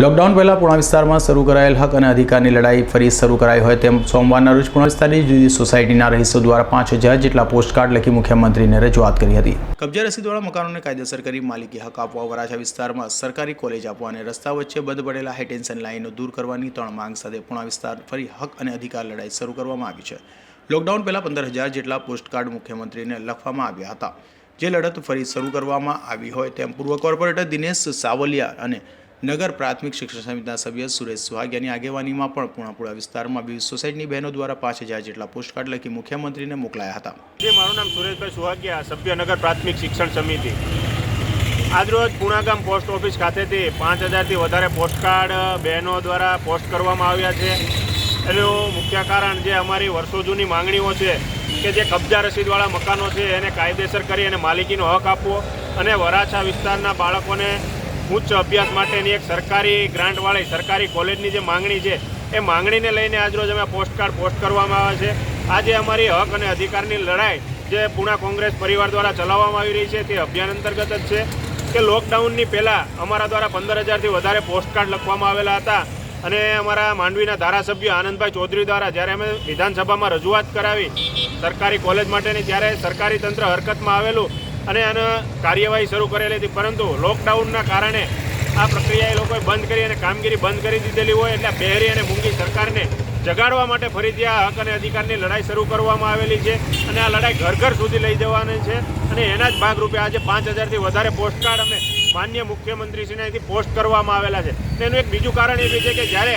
Lockdown પહેલાં પૂણા વિસ્તારમાં શરૂ કરાયેલ હક અને અધિકારની લડાઈ ફરી શરૂ કરાઈ હોય તેમ સોમવારના રોજ પૂણા વિસ્તારની જુદી સોસાયટીના રહીશો દ્વારા પાંચ હજાર જેટલા પોસ્ટકાર્ડ લખી મુખ્યમંત્રીને રજૂઆત કરી હતી. કબજા રસીદવાળા મકાનોને કાયદેસર કરી માલિકી હક આપવા વરાછા વિસ્તારમાં સરકારી કોલેજ આપવા અને રસ્તા વચ્ચે બંધ પડેલા હાઈટેન્શન લાઇનો દૂર કરવાની ત્રણ માંગ સાથે પૂણા વિસ્તાર ફરી હક અને અધિકાર લડાઈ શરૂ કરવામાં આવી છે. લોકડાઉન પહેલા પંદર હજાર જેટલા પોસ્ટકાર્ડ મુખ્યમંત્રીને લખવામાં આવ્યા હતા. જે લડત ફરી શરૂ કરવામાં આવી હોય તેમ પૂર્વ કોર્પોરેટર દિનેશ સાવલિયા અને નગર પ્રાથમિક શિક્ષણ સમિતિના સભ્ય સુરેશ સુહાગિયાની આગેવાનીમાં પણ પૂર્ણાપુરા વિસ્તારમાં વિવિધ સોસાયટીની બહેનો દ્વારા પાંચ હજાર જેટલા પોસ્ટકાર્ડ લખી મુખ્યમંત્રીને મોકલાયા હતા. મારું નામ સુરેશભાઈ સુહાગિયા સભ્યનગર પ્રાથમિક શિક્ષણ સમિતિ. આજરોજ પુણાગામ પોસ્ટ ઓફિસ ખાતેથી પાંચ હજારથી વધારે પોસ્ટકાર્ડ બહેનો દ્વારા પોસ્ટ કરવામાં આવ્યા છે. એનું મુખ્ય કારણ જે અમારી વર્ષો જૂની માંગણીઓ છે કે જે કબજા રસીદવાળા મકાનો છે એને કાયદેસર કરી અને માલિકીનો હક આપવો અને વરાછા વિસ્તારના બાળકોને ઉચ્ચ અભ્યાસ માટેની એક સરકારી ગ્રાન્ટવાળી, સરકારી કોલેજની જે માંગણી છે, એ માંગણીને લઈને આજરોજ અમે પોસ્ટકાર્ડ પોસ્ટ કરવામાં આવે છે. આજે અમારી હક અને અધિકારની લડાઈ જે પૂણા કોંગ્રેસ પરિવાર દ્વારા ચલાવવામાં આવી રહી છે, તે અભિયાન અંતર્ગત જ છે કે લોકડાઉનની પહેલાં અમારા દ્વારા પંદર હજારથી વધારે પોસ્ટકાર્ડ લખવામાં આવેલા હતા અને અમારા માંડવીના ધારાસભ્ય આનંદભાઈ ચૌધરી દ્વારા જ્યારે અમે વિધાનસભામાં રજૂઆત કરાવી સરકારી કોલેજ માટેની, ત્યારે સરકારી તંત્ર હરકતમાં આવેલું અને આને કાર્યવાહી શરૂ કરેલી હતી. પરંતુ લોકડાઉનના કારણે આ પ્રક્રિયા એ લોકોએ બંધ કરી અને કામગીરી બંધ કરી દીધેલી હોય એટલે બહેરી અને મૂંગી સરકારને જગાડવા માટે ફરીથી આ હક અને અધિકારની લડાઈ શરૂ કરવામાં આવેલી છે અને આ લડાઈ ઘર ઘર સુધી લઈ જવાની છે અને એના જ ભાગરૂપે આજે પાંચ હજારથી વધારે પોસ્ટકાર્ડ અમે માન્ય મુખ્યમંત્રીશ્રીને અહીંથી પોસ્ટ કરવામાં આવેલા છે. તેનું એક બીજું કારણ એ બી છે કે જ્યારે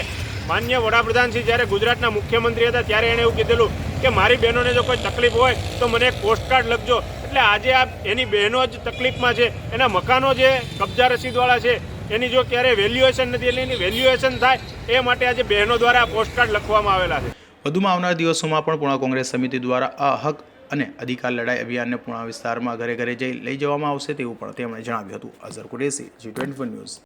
માન્ય વડાપ્રધાનશ્રી જ્યારે ગુજરાતના મુખ્યમંત્રી હતા ત્યારે એણે એવું કીધેલું કે મારી બહેનોને જો કોઈ તકલીફ હોય તો મને એક પોસ્ટકાર્ડ લખજો. એટલે આજે આ એની બહેનો જ તકલીફમાં છે, એના મકાનો જે કબજા રસીદવાળા છે, એની જો ક્યારે વેલ્યુએશન નથી, એટલે એની વેલ્યુએશન થાય, એ માટે આજે બહેનો દ્વારા પોસ્ટકાર્ડ લખવામાં આવેલા છે. વધુમાં આવનાર દિવસોમાં પણ પૂર્ણ કોંગ્રેસ સમિતિ દ્વારા આ હક અને અધિકાર લડાઈ અભિયાનને પૂર્ણ વિસ્તારમાં ઘરે ઘરે જઈ લઈ જવામાં આવશે તેવું પણ તેમણે જણાવ્યું હતું. Azhar Qureshi Zee twenty news